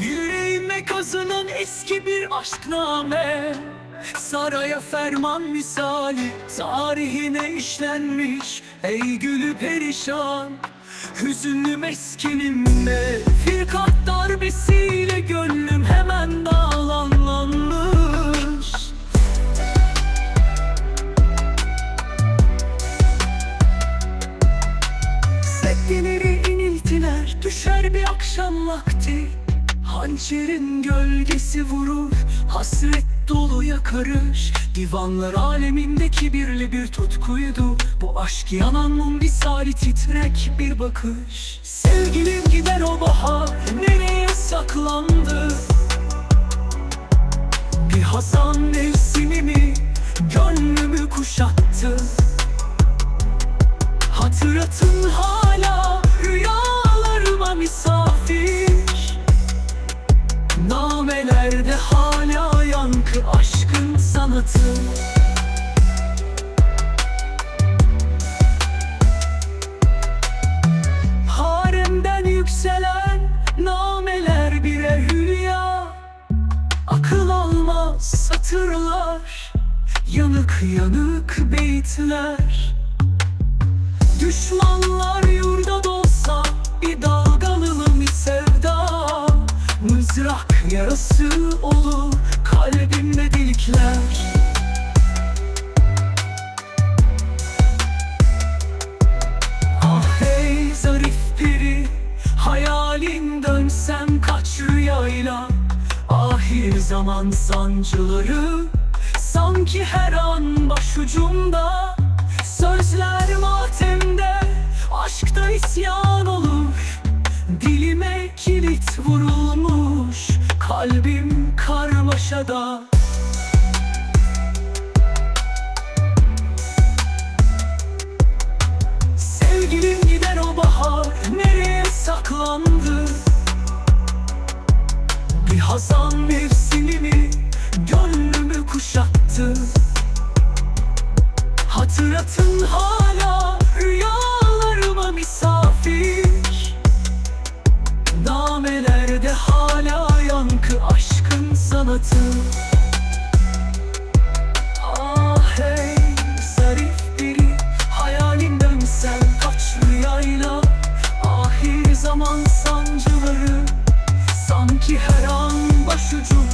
Yüreğime kazınan eski bir aşkname. Saraya ferman misali Tarihine işlenmiş. Ey gülü perişan Hüzünlü meskenimde Firkat darbesiyle gönlüm hemen dağlanlanmış iniltiler Bir akşam vakti. Hançerin gölgesi vurur Hasret dolu yakarış. Divanlar aleminde kibirli bir tutkuydu. Bu aşk yanan mum misali titrek bir bakış. Sevgilim gider o sanatı Haremden yükselen nameler bire hülya. Akıl almaz satırlar Yanık yanık beyitler. Düşmanlar yurda dolsa bir dalgalılım bir sevda. Mızrak yarası olur kalbimde delikler Ahir zaman sancıları sanki her an başucumda. Sözler matemde aşkta isyan olur. Dilime kilit vurulmuş kalbim karmaşada should you